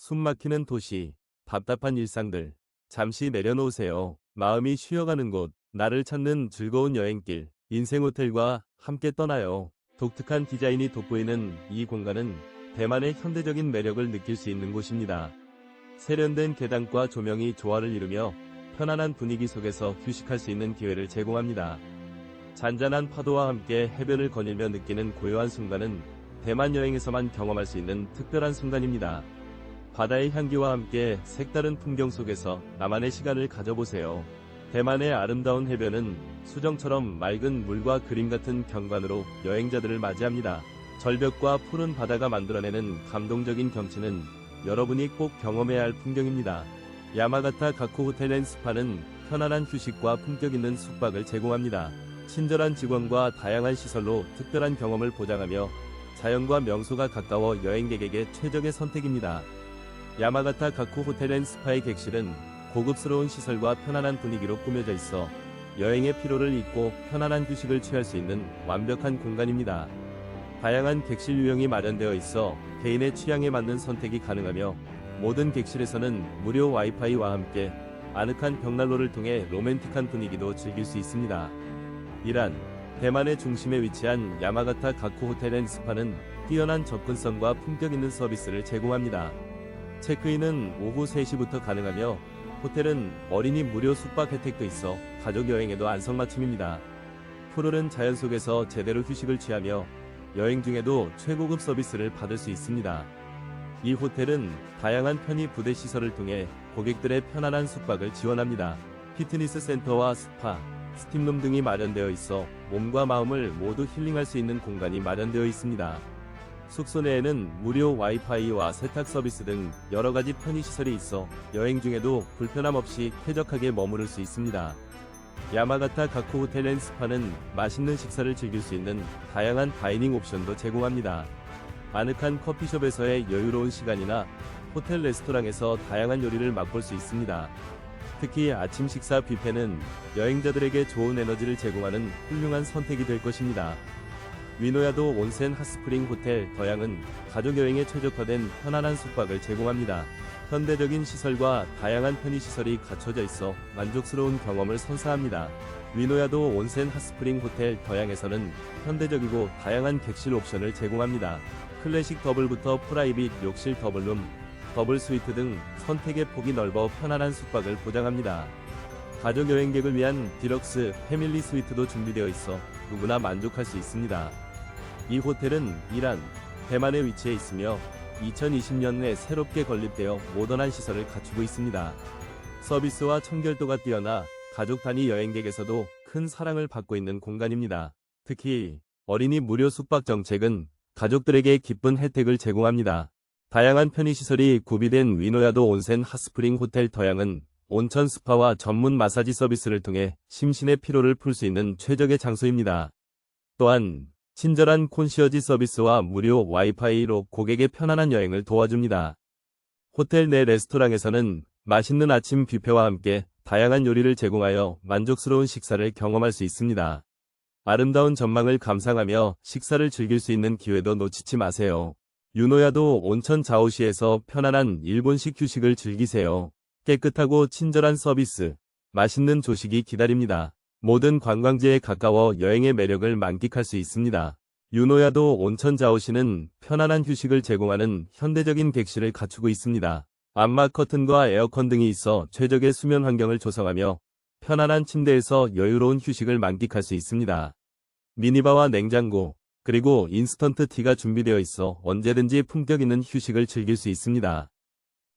숨막히는 도시, 답답한 일상들. 잠시 내려놓으세요. 마음이 쉬어가는 곳, 나를 찾는 즐거운 여행길, 인생 호텔과 함께 떠나요. 독특한 디자인이 돋보이는 이 공간은 대만의 현대적인 매력을 느낄 수 있는 곳입니다. 세련된 계단과 조명이 조화를 이루며 편안한 분위기 속에서 휴식할 수 있는 기회를 제공합니다. 잔잔한 파도와 함께 해변을 거닐며 느끼는 고요한 순간은 대만 여행에서만 경험할 수 있는 특별한 순간입니다. 바다의 향기와 함께 색다른 풍경 속에서 나만의 시간을 가져보세요. 대만의 아름다운 해변은 수정처럼 맑은 물과 그림 같은 경관으로 여행자들을 맞이합니다. 절벽과 푸른 바다가 만들어내는 감동적인 경치는 여러분이 꼭 경험해야 할 풍경입니다. 야마가타 가쿠 호텔 앤 스파는 편안한 휴식과 품격 있는 숙박을 제공합니다. 친절한 직원과 다양한 시설로 특별한 경험을 보장하며 자연과 명소가 가까워 여행객에게 최적의 선택입니다. 야마가타 가쿠 호텔 앤 스파의 객실은 고급스러운 시설과 편안한 분위기로 꾸며져 있어 여행의 피로를 잊고 편안한 휴식을 취할 수 있는 완벽한 공간입니다. 다양한 객실 유형이 마련되어 있어 개인의 취향에 맞는 선택이 가능하며 모든 객실에서는 무료 와이파이와 함께 아늑한 벽난로를 통해 로맨틱한 분위기도 즐길 수 있습니다. 이란, 대만의 중심에 위치한 야마가타 가쿠 호텔 앤 스파는 뛰어난 접근성과 품격 있는 서비스를 제공합니다. 체크인은 오후 3시부터 가능하며 호텔은 어린이 무료 숙박 혜택도 있어 가족 여행에도 안성맞춤입니다. 푸르른 자연 속에서 제대로 휴식을 취하며 여행 중에도 최고급 서비스를 받을 수 있습니다. 이 호텔은 다양한 편의 부대 시설을 통해 고객들의 편안한 숙박을 지원합니다. 피트니스 센터와 스파, 스팀룸 등이 마련되어 있어 몸과 마음을 모두 힐링할 수 있는 공간이 마련되어 있습니다. 숙소 내에는 무료 와이파이와 세탁 서비스 등 여러 가지 편의시설이 있어 여행 중에도 불편함 없이 쾌적하게 머무를 수 있습니다. 야마가타 가쿠 호텔 앤 스파는 맛있는 식사를 즐길 수 있는 다양한 다이닝 옵션도 제공합니다. 아늑한 커피숍에서의 여유로운 시간이나 호텔 레스토랑에서 다양한 요리를 맛볼 수 있습니다. 특히 아침 식사 뷔페는 여행자들에게 좋은 에너지를 제공하는 훌륭한 선택이 될 것입니다. 위노야도 온센 핫스프링 호텔 더양은 가족 여행에 최적화된 편안한 숙박을 제공합니다. 현대적인 시설과 다양한 편의시설이 갖춰져 있어 만족스러운 경험을 선사합니다. 위노야도 온센 핫스프링 호텔 더양에서는 현대적이고 다양한 객실 옵션을 제공합니다. 클래식 더블부터 프라이빗 욕실 더블룸, 더블 스위트 등 선택의 폭이 넓어 편안한 숙박을 보장합니다. 가족 여행객을 위한 디럭스 패밀리 스위트도 준비되어 있어 누구나 만족할 수 있습니다. 이 호텔은 이란, 대만에 위치해 있으며 2020년에 새롭게 건립되어 모던한 시설을 갖추고 있습니다. 서비스와 청결도가 뛰어나 가족 단위 여행객에서도 큰 사랑을 받고 있는 공간입니다. 특히 어린이 무료 숙박 정책은 가족들에게 기쁜 혜택을 제공합니다. 다양한 편의시설이 구비된 위노야도 온센 핫스프링 호텔 더양은 온천 스파와 전문 마사지 서비스를 통해 심신의 피로를 풀 수 있는 최적의 장소입니다. 또한 친절한 콘시어지 서비스와 무료 와이파이로 고객의 편안한 여행을 도와줍니다. 호텔 내 레스토랑에서는 맛있는 아침 뷔페와 함께 다양한 요리를 제공하여 만족스러운 식사를 경험할 수 있습니다. 아름다운 전망을 감상하며 식사를 즐길 수 있는 기회도 놓치지 마세요. 유노야도 온천 자오시에서 편안한 일본식 휴식을 즐기세요. 깨끗하고 친절한 서비스, 맛있는 조식이 기다립니다. 모든 관광지에 가까워 여행의 매력을 만끽할 수 있습니다. 유노야도 온천 자오시는 편안한 휴식을 제공하는 현대적인 객실을 갖추고 있습니다. 암막 커튼과 에어컨 등이 있어 최적의 수면 환경을 조성하며 편안한 침대에서 여유로운 휴식을 만끽할 수 있습니다. 미니바와 냉장고, 그리고 인스턴트 티가 준비되어 있어 언제든지 품격 있는 휴식을 즐길 수 있습니다.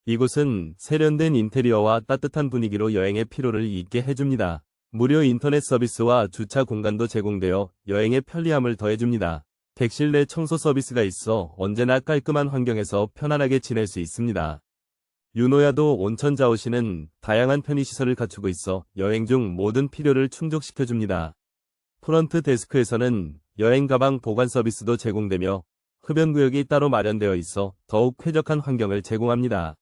이곳은 세련된 인테리어와 따뜻한 분위기로 여행의 피로를 잊게 해줍니다. 무료 인터넷 서비스와 주차 공간도 제공되어 여행의 편리함을 더해줍니다. 객실 내 청소 서비스가 있어 언제나 깔끔한 환경에서 편안하게 지낼 수 있습니다. 유노야도 온천 자오시는 다양한 편의시설을 갖추고 있어 여행 중 모든 필요를 충족시켜줍니다. 프런트 데스크에서는 여행 가방 보관 서비스도 제공되며 흡연구역이 따로 마련되어 있어 더욱 쾌적한 환경을 제공합니다.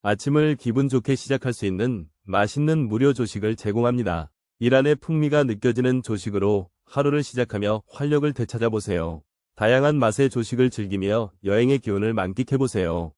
아침을 기분 좋게 시작할 수 있는 맛있는 무료 조식을 제공합니다. 이란의 풍미가 느껴지는 조식으로 하루를 시작하며 활력을 되찾아보세요. 다양한 맛의 조식을 즐기며 여행의 기운을 만끽해보세요.